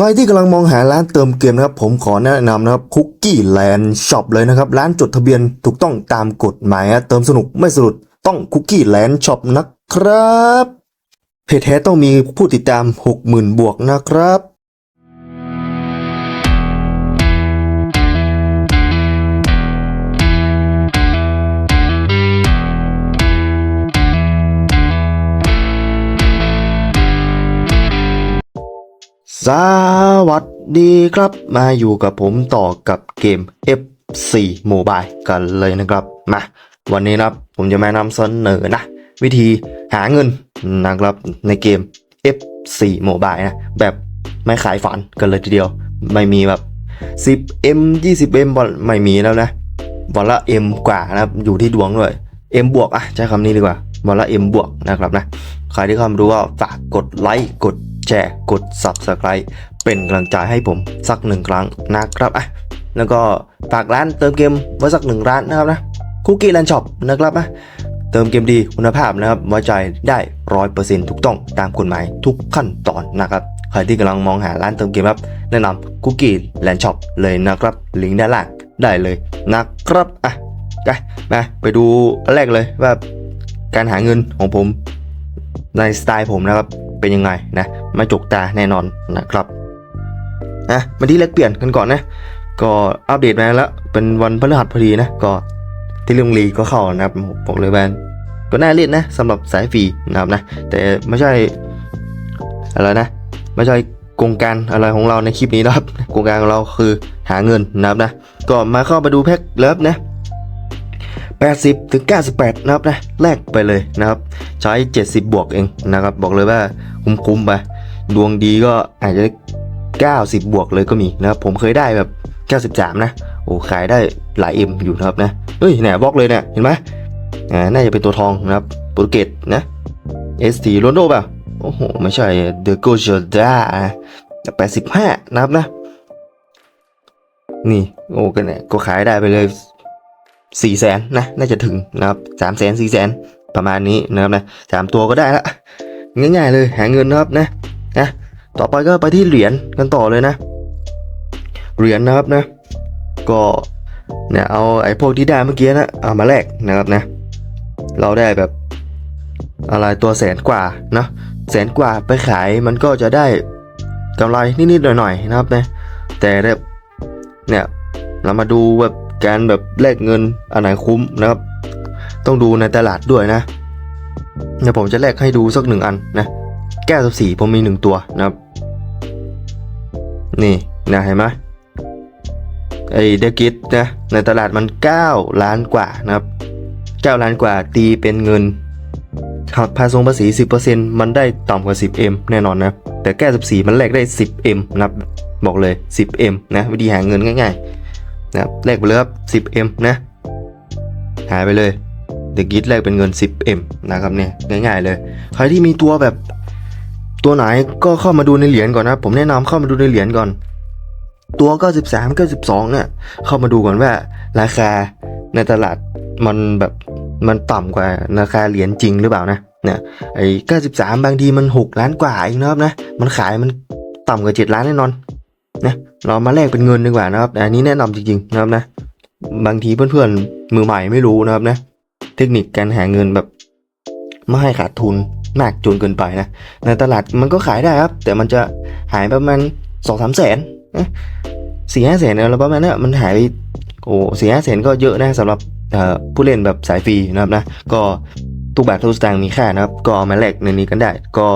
ใครที่กำลังมองหาร้านเติมเกมนะครับ ผมขอแนะนำนะครับคุกกี้แลนด์ช็อปเลยนะครับ ร้านจดทะเบียนถูกต้องตามกฎหมายนะเติมสนุกไม่สะดุดต้องคุกกี้แลนด์ช็อปนะครับเพจแท้ต้องมีผู้ติดตาม 60,000 บวกนะครับ สวัสดีครับมาอยู่กับผมต่อกับเกม F4 Mobile กันเลยนะครับมาวันนี้นะครับผมจะมานำเสนอนะ วิธีหาเงินนะครับในเกม F4 Mobile นะ แบบไม่ขายฝันกันเลยทีเดียว ไม่มีแบบ 10M 20M บอลไม่มีแล้วนะวันละ M กว่านะครับอยู่ที่ดวงด้วย M บวกอะใช้คำนี้ดีกว่าวันละ M บวกนะครับนะใครที่เข้ามาดูก็ฝากกดไลค์กด แชร์ กด Subscribe เป็นกำลังใจให้ผมสักหนึ่งครั้งนะครับอะแล้วก็ฝากร้านเติมเกมไว้สักหนึ่งร้านนะครับนะคุกกี้แลนช็อปนะครับนะเติมเกมดีคุณภาพนะครับไว้ใจได้ร้อยเปอร์เซ็นต์ถูกต้องตามกฎหมายทุกขั้นตอนนะครับใครที่กำลังมองหาร้านเติมเกมครับแนะนำคุกกี้แลนช็อปเลยนะครับลิงก์ด้านล่างได้เลยนะครับอะไปมาไปดูแรกเลยว่าการหาเงินของผมในสไตล์ผมนะครับ เป็นยังไงนะไม่จกตาแน่นอนนะครับอะมาที่แลกเปลี่ยนกันก่อนนะ ก็อัปเดตมาแล้วเป็นวันพฤหัสพอดีนะก็ที่เรื่องลีก็เข้านะครับบอกเลยว่าก็น่าเล่นนะสำหรับสายฟรีนะครับนะแต่ไม่ใช่อะไรนะ ไม่ใช่โครงการอะไรของเราในคลิปนี้นะครับโครงการของเราคือหาเงินนะครับนะก็มาเข้ามาดูแพ็คเลิฟนะ 80ถึง98 นะครับนะแลกไปเลยนะครับ ใช้ 70 บวกเองนะครับ บอกเลยว่าคุ้มๆไปดวงดีก็อาจจะได้90 บวกเลยก็มีนะครับ ผมเคยได้แบบ 93 นะ โอ้ขายได้หลายเอ็มอยู่นะครับนะเฮ้ยแหนบล็อกเลยเนี่ยเห็นไหมอ่าน่าจะเป็นตัวทองนะครับโปรตุเกสนะ ST โรนโดป่ะโอ้โห ไม่ใช่เดอ g โกเจดา85นะครับนะ นี่ โอ้กันเนี่ยก็ขายได้ไปเลย สี่แสนนะน่าจะถึงนะครับสามแสนสี่แสนประมาณนี้นะครับนะสามตัวก็ได้ละง่ายๆเลยหาเงินนะครับนะนะต่อไปก็ไปที่เหรียญกันต่อเลยนะ เหรียญนะครับนะ ก็เนี่ยเอาไอ้พวกที่ได้เมื่อกี้นะเอามาแลกนะครับนะ เราได้แบบอะไรตัวแสนกว่านะแสนกว่าไปขายมันก็จะได้กำไรนิดๆหน่อยๆนะครับนะแต่แบบเนี่ยเรามาดูแบบ การแบบแลกเงินอันไหนคุ้มนะครับ ต้องดูในตลาดด้วยนะเดี๋ยวผมจะแลกให้ดูสักหนึ่งอันนะ แก้วสีผมมีหนึ่งตัวนะครับ นี่นะเห็นไหมไอเดกิตนะในตลาดมัน 9 ล้านกว่านะครับ 9 ล้านกว่าตีเป็นเงินหักภาษีภาษี 10%มันได้ต่ำกว่า 10M แน่นอนนะ แต่แก้ 14 มันแลกได้ 10M นะครับบอกเลย 10M นะ วิธีหาเงินง่าย นะครับแลกไปเลยครับ 10M นะ หายไปเลยเดอะกิทแลกเป็นเงิน 10M นะครับเนี่ยง่ายๆเลย ใครที่มีตัวแบบตัวไหนก็เข้ามาดูในเหรียญก่อนนะผมแนะนำเข้ามาดูในเหรียญก่อน ตัว93 92เนี่ยเข้ามาดูก่อนว่า ราคาในตลาดมันแบบมันต่ำกว่าราคาเหรียญจริงหรือเปล่านะเนี่ยไอ้93 บางทีมัน 6 ล้านกว่าเองนะครับนะมันขายมันต่ำกว่า 7 ล้านแน่นอน เรามาแลกเป็นเงินดีกว่านะครับอันนี้แนะนำจริงๆนะครับนะ บางทีเพื่อนๆมือใหม่ไม่รู้นะครับนะ เทคนิคการหาเงินแบบไม่ให้ขาดทุนมากจนเกินไปนะในตลาดมันก็ขายได้ครับ แต่มันจะหายประมาณสองสามแสนสี่ห้าแสนอะไรประมาณนี้มันหายไปโอ้สี่ห้าแสนก็เยอะนะสำหรับผู้เล่นแบบสายฟรีนะครับนะก็ทุกบาททุกสตางค์มีค่านะครับ ก็มาแลกในนี้กันได้ ก็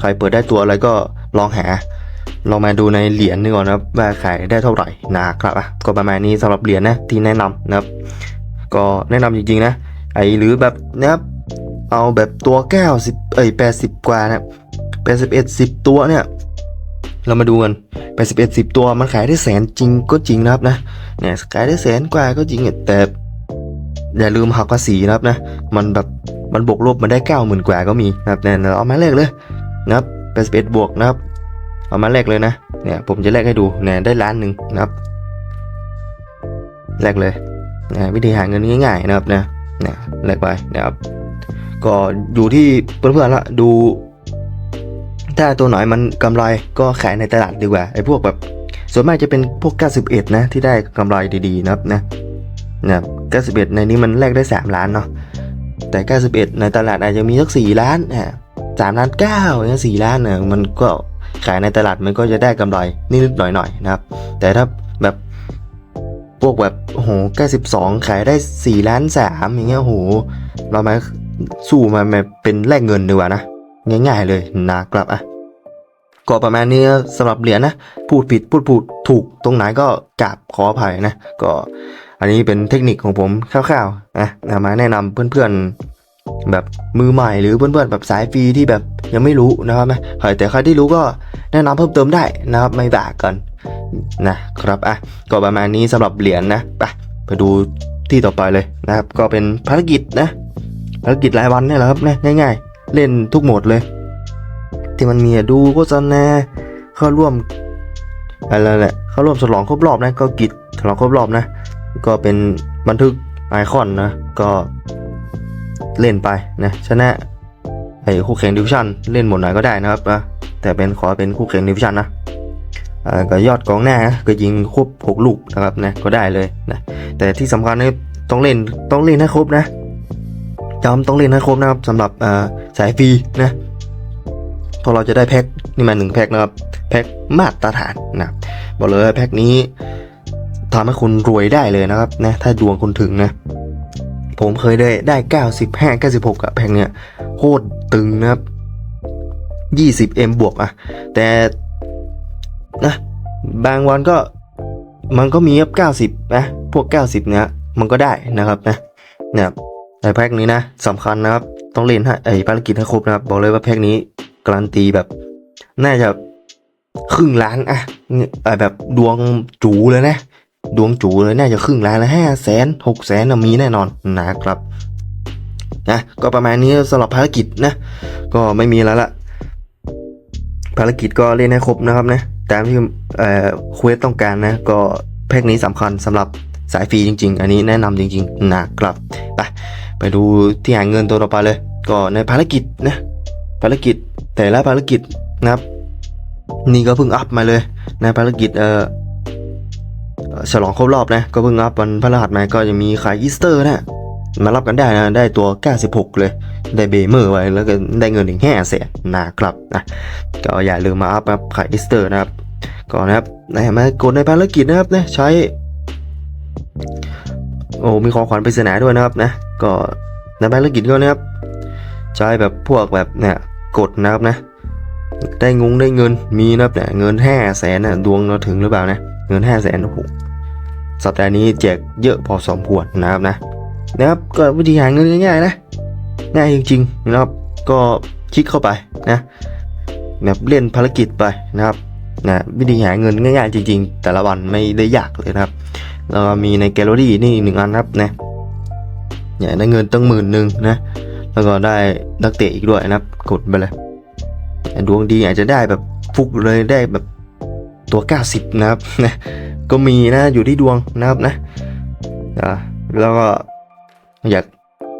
ใครเปิดได้ตัวอะไรก็ลองหา เรามาดูในเหรียญนี่ก่อนนะครับว่าขายได้เท่าไหร่นะครับอะก็ประมาณนี้สำหรับเหรียญนะที่แนะนำนะครับ ก็แนะนำจริงๆนะไอหรือแบบนะครับเอาแบบตัว90เอ้ย80กว่านะ81 10ตัวเนี่ย เรามาดูกัน81 10ตัวมันขายได้แสนจริงก็จริงนะครับนะเนี่ยขายได้แสนกว่าก็จริงแต่อย่าลืมหักภาษีนะครับนะ มันแบบมันบวกลบมันได้90,000กว่าก็มีนะครับเนี่ยเราเอามาแลกเลยนะครับ81บวกนะครับ เอามาแลกเลยนะเนี่ยผมจะแลกให้ดูเนี่ยได้ล้านหนึ่งนะครับแลกเลยนะวิธีหาเงินง่ายๆนะครับนะเนี่ยแลกไปนะครับก็อยู่ที่เพื่อนๆละดู ถ้าตัวไหนมันกำไรก็ขายในตลาดดีกว่าไอ้พวกแบบส่วนมากจะเป็นพวก 91 นะ ที่ได้กำไรดีๆนะครับนะนะ91 ในนี้มันแลกได้ 3 ล้านเนาะแต่ 91 ในตลาดอาจจะมีสัก4ล้านอ่าสามล้านเก้าเงี้ยสี่ล้านเนี่ยมันก็ ขายในตลาดมันก็จะได้กำไรนิดๆหน่อยๆนะครับ แต่ถ้าแบบพวกแบบโอ้โห92ขายได้4ล้าน3อย่างเงี้ยโอ้โหเรามาสู้มาเป็นแลกเงินดีกว่านะง่าย ๆ เลยนะครับอะก็ประมาณนี้สำหรับเหรียญนะ พูดผิดพูดพูดถูกตรงไหนก็กราบขออภัยนะ ก็อันนี้เป็นเทคนิคของผมคร่าวๆนะมาแนะนำเพื่อนๆแบบมือใหม่หรือเพื่อนๆแบบสายฟรีที่แบบ ยังไม่รู้นะครับนะใครแต่ใครที่รู้ก็แนะนำเพิ่มเติมได้นะครับไม่บากกันนะครับอะก็ประมาณนี้สำหรับเหรียญนะไปไปดูที่ต่อไปเลยนะครับ ก็เป็นภารกิจนะภารกิจรายวันเนี่ยแหละครับนะง่าย ๆ เล่นทุกโหมดเลย ที่มันมีดูโฆษณาเข้าร่วมอะไรแหละเข้าร่วมฉลองครบรอบนะก็กิจฉลองครบรอบนะ ก็เป็นบันทึกไอคอนนะก็เล่นไปนะชนะ คู่แข่งดิวิชั่นเล่นหมดไหนก็ได้นะครับนะแต่เป็นขอเป็นคู่แข่งดิวิชั่นนะก็ยอดกองหน้านะก็ยิงครบหกลูกนะครับนะก็ได้เลยนะแต่ที่สำคัญนะต้องเล่นต้องเล่นให้ครบนะจำต้องเล่นให้ครบนะครับสำหรับสายฟรีนะพอเราจะได้แพ็คนี่มาหนึ่งแพ็คนะครับแพ็คมาตรฐานนะบอกเลยแพ็คนี้ทำให้คุณรวยได้เลยนะครับนะถ้าดวงคุณถึงนะผมเคยได้ได้เก้าสิบห้าเก้าสิบหกอะแพ็คเนี้ยโคตร ตึงนะครับยี่สิบเอ็มบวกอะแต่นะบางวันก็มันก็มีครับเก้าสิบนะ พวกเก้าสิบเนี้ยมันก็ได้นะครับนะเนี่ยไอ้แพ็กนี้นะสำคัญนะครับ ต้องเล่นให้ไอ้ภารกิจให้ครบนะครับ บอกเลยว่าแพ็กนี้การันตีแบบ น่าจะครึ่งล้านอะไอ้แบบดวงจูเลยนะ ดวงจูเลยน่าจะครึ่งล้านละห้าแสนหกแสนมีแน่นอนนะครับ นะก็ประมาณนี้สำหรับภารกิจนะ ก็ไม่มีแล้วละภารกิจก็เล่นให้ครบนะครับนะตามที่เอ่อเควสต้องการนะ ก็แพ็กนี้สำคัญสำหรับสายฟรีจริง ๆ อันนี้แนะนำจริงๆนะครับไปไปดูที่หาเงินตัวต่อไปเลย ก็ในภารกิจนะภารกิจแต่ละภารกิจนะครับ นี่ก็เพิ่งอัพมาเลย ในภารกิจเอ่อฉลองครบรอบนะ ก็เพิ่งอัพวันพฤหัสมาก็จะมีขายอีสเตอร์นะ มารับกันได้นะ ได้ตัว 96 เลย ได้เบเมอร์ไว้ แล้วก็ได้เงินถึงแห่แสนนะครับนะก็อย่าลืมมาอัพนะครับขายอีสเตอร์นะครับ ก่อนนะครับนะมากดในภารกิจนะครับนะใช้ โอ้มีของขวัญปริศนาด้วยนะครับนะก็ในภารกิจก็นะครับ ใช้แบบพวกแบบเนี่ยกดนะครับนะ ได้งงได้เงินมีนะครับเนี่ยเงินห้าแสนนะดวงเราถึงหรือเปล่านะเงินห้าแสนโอ้โหสัปดาห์นี้แจกเยอะพอสมควรนะครับนะ นะครับก็วิธีหาเงินง่ายๆนะง่ายจริงๆนะครับก็คลิกเข้าไปนะแบบเล่นภารกิจไปนะครับนะวิธีหาเงินง่ายๆจริง ๆ แต่ละวันไม่ได้ยากเลยนะครับแล้วมีในแกลเลอรี่นี่หนึ่งอันครับนะเนี่ยได้เงินตั้งหมื่นหนึ่งนะแล้วก็ได้นักเตะอีกด้วยนะครับกดไปเลยดวงดีอาจจะได้แบบฟุกเลยได้แบบตัว 90 นะครับนะก็มีนะอยู่ที่ดวงนะครับนะอ่าแล้วก็ อยาก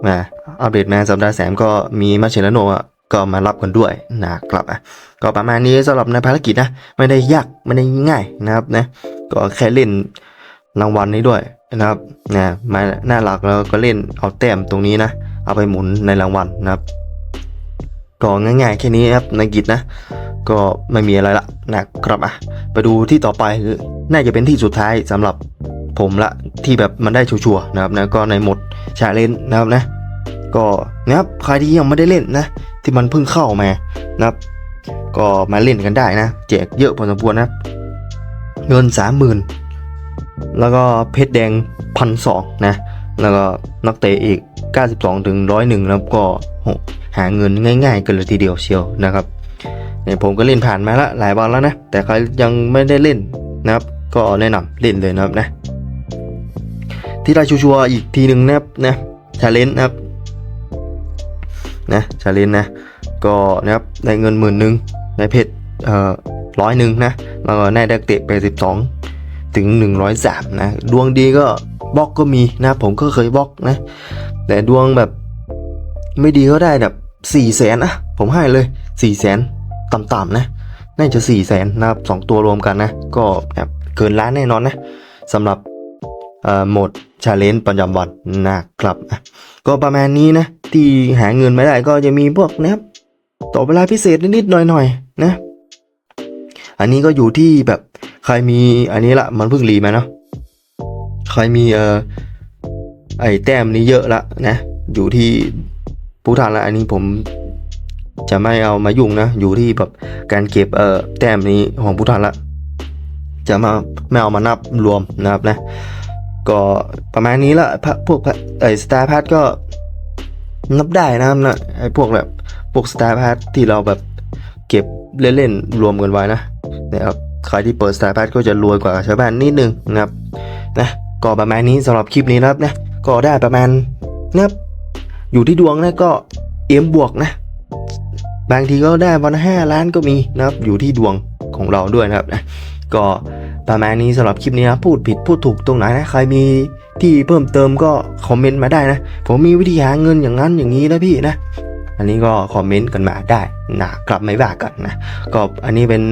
มาอัปเดตมาสัปดาห์แสมก็มีมาเชลโนะก็มารับกันด้วยนะครับอะก็ประมาณนี้สำหรับในภารกิจนะ ไม่ได้ยากไม่ได้ง่ายนะครับนะก็แค่เล่นรางวัลนี้ด้วยนะครับนะมาหน้าหลักแล้วก็เล่นเอาแต้มตรงนี้นะ เอาไปหมุนในรางวัลนะครับก็ง่ายๆแค่นี้ครับในกิจนะ ก็ไม่มีอะไรละนะครับอะไปดูที่ต่อไปน่าจะเป็นที่สุดท้ายสำหรับ ผมละที่แบบมันได้ชัวร์ๆนะครับนะก็ในหมดชาเลนนะครับนะก็นะครับใครที่ยังไม่ได้เล่นนะ ที่มันเพิ่งเข้ามานะครับ ก็มาเล่นกันได้นะ แจกเยอะพอสมควรนะเงินสามหมื่นแล้วก็เพชรแดงพันสองนะ แล้วก็นักเตะอีก 92ถึง101แล้วก็หหาเงินง่ายๆกันเลยทีเดียวเชียวนะครับเนี่ยผมก็เล่นผ่านมาละหลายวันแล้วนะ แต่ใครยังไม่ได้เล่นนะครับ ก็แนะนำเล่นเลยนะครับนะ ที่ได้ชัวร์อีกทีหนึ่งนะครับนะชาเลนนะครับนะชาเลนนะก็นะครับได้เงินหมื่นหนึ่งได้เพชรเอ่อร้อยหนึ่งนะแล้วก็ได้นักเตะไป 12 ถึง 103นะดวงดีก็บล็อกก็มีนะผมก็เคยบล็อกนะ แต่ดวงแบบไม่ดีก็ได้แบบ4แสนอะผมให้เลย4แสนต่ำๆนะน่าจะ4ี่แสนนะครับสองตัวรวมกันนะ ก็แบบเกินล้านแน่นอนนะสำหรับเอ่อโหมด ชาเลนจ์ประจำวันนะครับ ก็ประมาณนี้นะ ที่หาเงินไม่ได้ก็จะมีพวกนะครับต่อเวลาพิเศษนิดๆหน่อยๆนะ อันนี้ก็อยู่ที่แบบใครมีอันนี้ละมันเพิ่งรีมาเนาะใครมีเอ่อไอแต้มนี้เยอะละนะ อยู่ที่ผู้ทานละอันนี้ผมจะไม่เอามายุ่งนะ อยู่ที่แบบการเก็บเอ่อแต้มนี้ของผู้ทานละ จะมาไม่เอามานับรวมนะครับนะ ก็ประมาณนี้ละพะพวกไอสตาร์พาร์ทก็นับได้นะครับนะไอพวกแบบพวกสตาร์พาร์ทที่เราแบบเก็บเล่นๆรวมกันไว้นะนะครับใครที่เปิดสตาร์พาร์ทก็จะรวยกว่าชาวบ้านนิดนึงนะครับนะก็ประมาณนี้สำหรับคลิปนี้นะครับนะก็ได้ประมาณนะครับอยู่ที่ดวงนะก็เอ็มบวกนะ บางทีก็ได้วันห้าล้านก็มีนะครับอยู่ที่ดวงของเราด้วยนะครับนะ ก็ประมาณนี้สำหรับคลิปนี้นะพูดผิดพูดถูกตรงไหนนะใครมีที่เพิ่มเติมก็คอมเมนต์มาได้นะ ผมมีวิธีหาเงินอย่างนั้นอย่างนี้นะพี่นะ อันนี้ก็คอมเมนต์กันมาได้นะกลับไม่ว่ากันนะก็อันนี้เป็น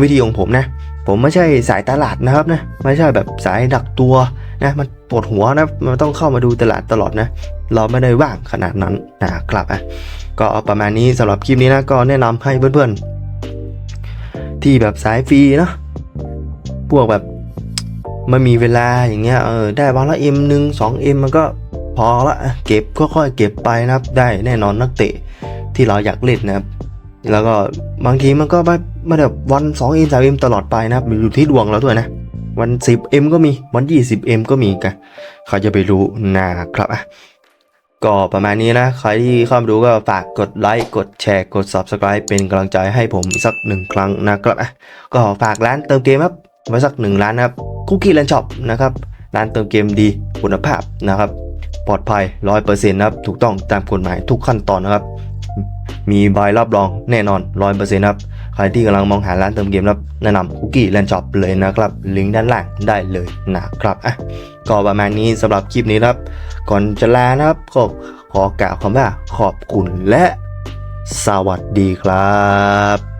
วิธีของผมนะ ผมไม่ใช่สายตลาดนะครับนะไม่ใช่แบบสายดักตัวนะมันปวดหัวนะมันต้องเข้ามาดูตลาดตลอดนะ เราไม่ได้ว่างขนาดนั้นนะครับอะก็ประมาณนี้สำหรับคลิปนี้นะก็แนะนำให้เพื่อนๆ ที่แบบสายฟรีเนาะ พวกแบบไม่มีเวลาอย่างเงี้ยเออได้วันละเอ็มหนึ่งสองเอ็มมันก็พอละเก็บค่อยๆเก็บไปนะครับ ได้แน่นอนนักเตะที่เราอยากเล่นนะครับ แล้วก็บางทีมันก็ไม่ไม่ได้วันสองเอ็มสามเอ็มตลอดไปนะครับอยู่ที่ดวงเราด้วยนะวันสิบเอ็มก็มีวันยี่สิบเอ็มก็มีกันใครจะไปรู้นะครับอะก็ประมาณนี้นะ ใครที่เข้ามาดูก็ฝากกดไลค์กดแชร์กด Subscribe เป็นกำลังใจให้ผมอีกสักหนึ่งครั้งนะครับอะก็ฝากร้านเติมเกมครับ ไว้สักหนึ่งร้านนะครับคุกกี้แลนช็อปนะครับร้านเติมเกมดีคุณภาพนะครับปลอดภัยร้อยเปอร์เซ็นต์นะครับถูกต้องตามกฎหมายทุกขั้นตอนนะครับ มีใบรับรองแน่นอนร้อยเปอร์เซ็นต์ครับใครที่กำลังมองหาร้านเติมเกมนะครับแนะนำคุกกี้แลนช็อปเลยนะครับลิงก์ด้านล่างได้เลยนะครับอะก็ประมาณนี้สำหรับคลิปนี้ครับ ก่อนจะลานะครับก็ขอกล่าวคำว่าขอบคุณและ สวัสดีครับ